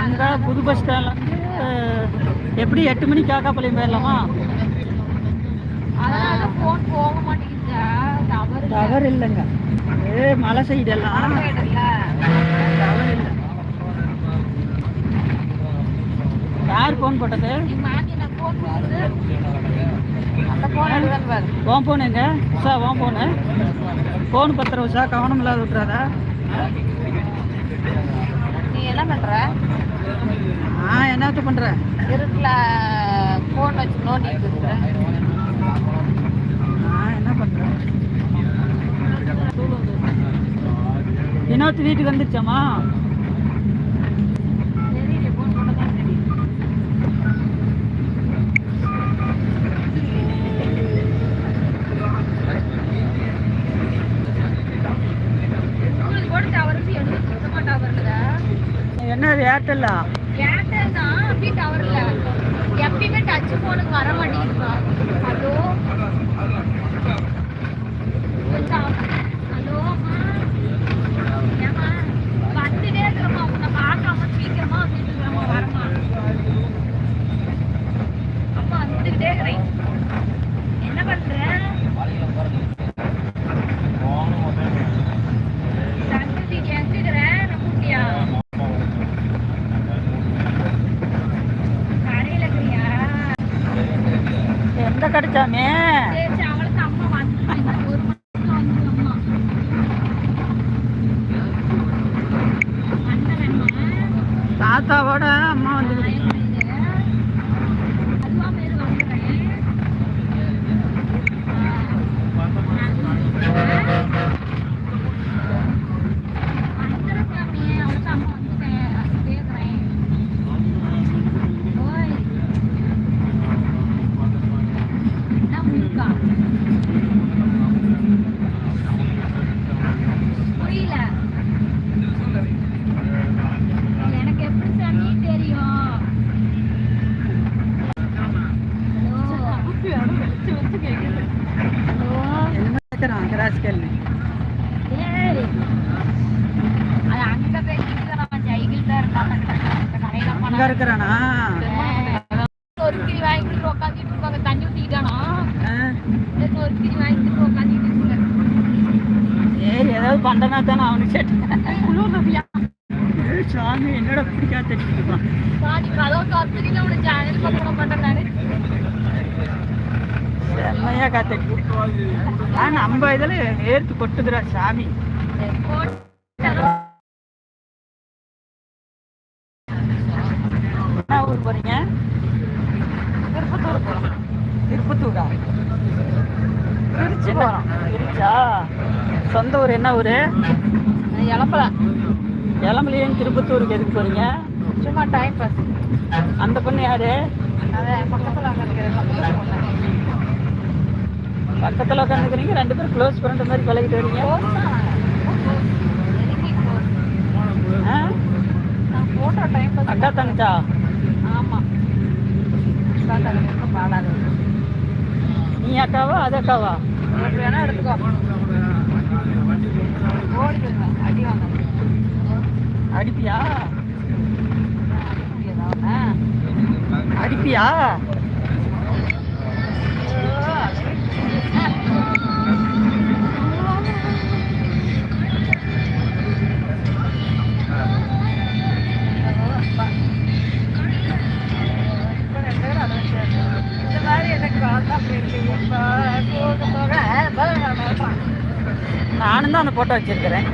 அங்கே புது பஸ் ஸ்டாண்ட்லேருந்து எப்படி எட்டு மணிக்கு காக்காப்பாளையம் போயிடலாமா? டவர் இல்லைங்க. ஏ மலை சைடு எல்லாம். இல்ல டவர் இல்லை. யார் ஃபோன் போட்டது? நீ மாத்தி நான் ஃபோன் போகுது அந்த ஃபோன் எடுதான் பாரு. உன் ஃபோன் எங்க? உஷா உன் ஃபோனு ஃபோன் பத்திர உஷா கவனம் இல்லாத விட்டுறாதா. நீ என்ன பண்ற? நான் என்னத்த பண்ணுறேன் இருட்டுல ஃபோன் வச்சு நோண்டிட்டு இருக்கிற நான் என்ன பண்ணுறேன் வினோத் வீட்டுக்கு வந்துருச்சாமா டவர் எடுத்து என்ன அது ஏர்டெல்லா ஏர்டெல் தான் அப்படி டவர் இல்ல எப்பயுமே டச் போனுக்கு வர மாட்டேங்குதுப்பா ஹலோ கொஞ்சம் ஹலோ தாத்தாவோட அம்மா வந்து அங்கே இருக்கிறானா? ஒரு கிளி வாங்கிட்டு உட்காந்துட்டு இருப்பாங்க தண்ணி ஊத்திக்கிட்டானா ஒரு கிளி வாங்கிட்டு உட்காந்துட்டு இருப்பாங்க சரி ஏதாவது பண்ணனா தானே அவனுக்கு சாமி என்னடா பிடிக்கா தட்டிட்டு பாடி கதவு காத்துக்கிட்டு அவனை சேனல் பக்கம் செம்மையா ஆ நம்ம இதில் ஏர்த்து கொட்டுதுடா சாமி. என்ன ஊர் போறீங்க? திருப்பத்தூர் போகிறோம் திருப்பத்தூரா? திருச்சி போகிறோம் திருச்சா சொந்த ஊர் என்ன ஊர்? இழப்பல இளம்பலையும் திருப்பத்தூருக்கு எதுக்கு போறீங்க? சும்மா டைம் பாஸ் அந்த பொண்ணு யாரு? பக்கத்துல உட்காந்துக்கிறீங்க ரெண்டு பேரும் க்ளோஸ் பண்ணுற மாதிரி பழகிட்டு வரீங்க. Close தான். அக்கா பாடாது. நீ அக்காவா அது அக்காவா? எப்படி வேணா எடுத்துக்கோ. ஓடி போயிருவேன் அடி வாங்க அடிப்பியா? அடிப்பியா? நானும் தான் அந்த போட்டோ வச்சிருக்கிறேன்.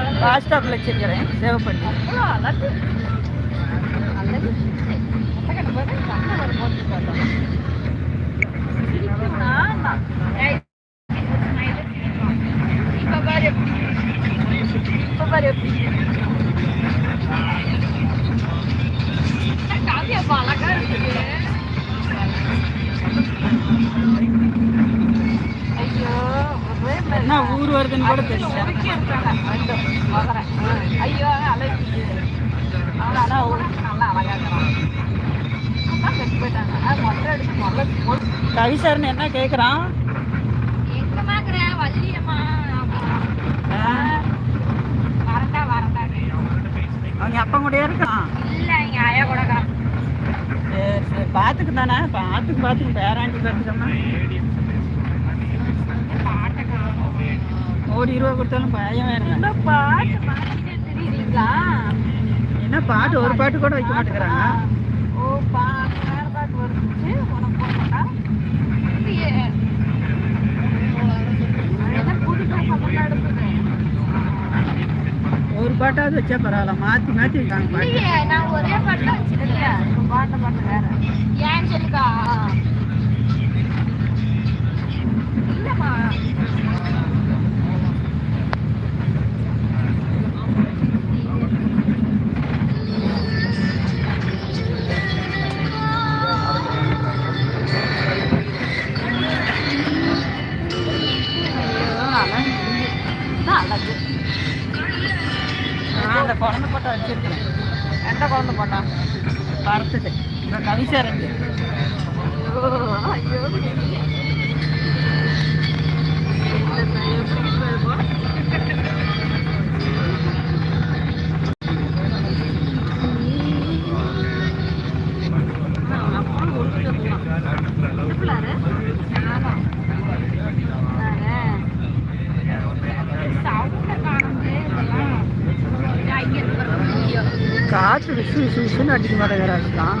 இந்த பாஸ் ஸ்டாப்பில் வச்சிருக்கிறேன். சேவ் பண்ணி. அழகு அழகு கண்ணை போட்டு கண்ணை ஒரு போட்டு பார்த்தோம் சிரிக்கும்னா நான். ஏய், smile சிரிக்கும். இப்ப பாரு எப்படி இப்ப பாரு எப்படி என்ன காவியா அப்ப அழகா இருக்குது ஐயோ ஒரே மாதிரி என்ன ஊர் வருதுன்னு கூட தெரியல. ஐயோ அழகு அவன் நல்லா அழகா இருக்கிறான் போயிட்டாங்க என்ன கேட்குறான் எங்கம்மா அப்பா கூட இருக்கான். இல்லை எங்க ஆயா கூட சரி சரி பார்த்துக்கு தானே பார்த்துக்கு பார்த்துக்கு பேராண்டி பார்த்துக்கம்மா பாட்டை காணோம். கோடி ரூபா கொடுத்தாலும் பயம் என்ன பாட்டு தெரியுறீங்களா என்ன பாட்டு ஒரு பாட்டு கூட வைக்க மாட்டேங்கிறாங்க? ஓ வேற பாட்டு வருது உனக்கு போட்டா ஒரு பாட்டாவது வச்சா பரவாயில்ல. மாற்றி மாற்றி வைக்காங்க நான் ஒரே பாட்டு வச்சிருக்கேன். பாட்ட பாட்டு வேற. ஏன்னு சொல்லிக்கா இந்த ரெண்டு காற்று விசு விசு விசுன்னு அடிக்க மாட்டேங்கிறாச்சுதான்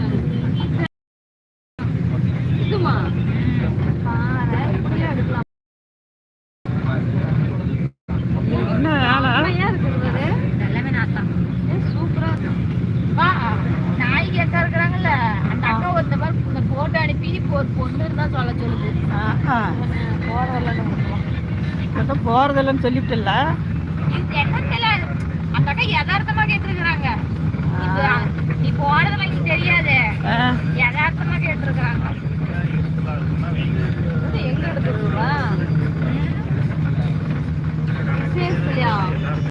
இப்பதான் போறதில்லைன்னு சொல்லிவிட்டல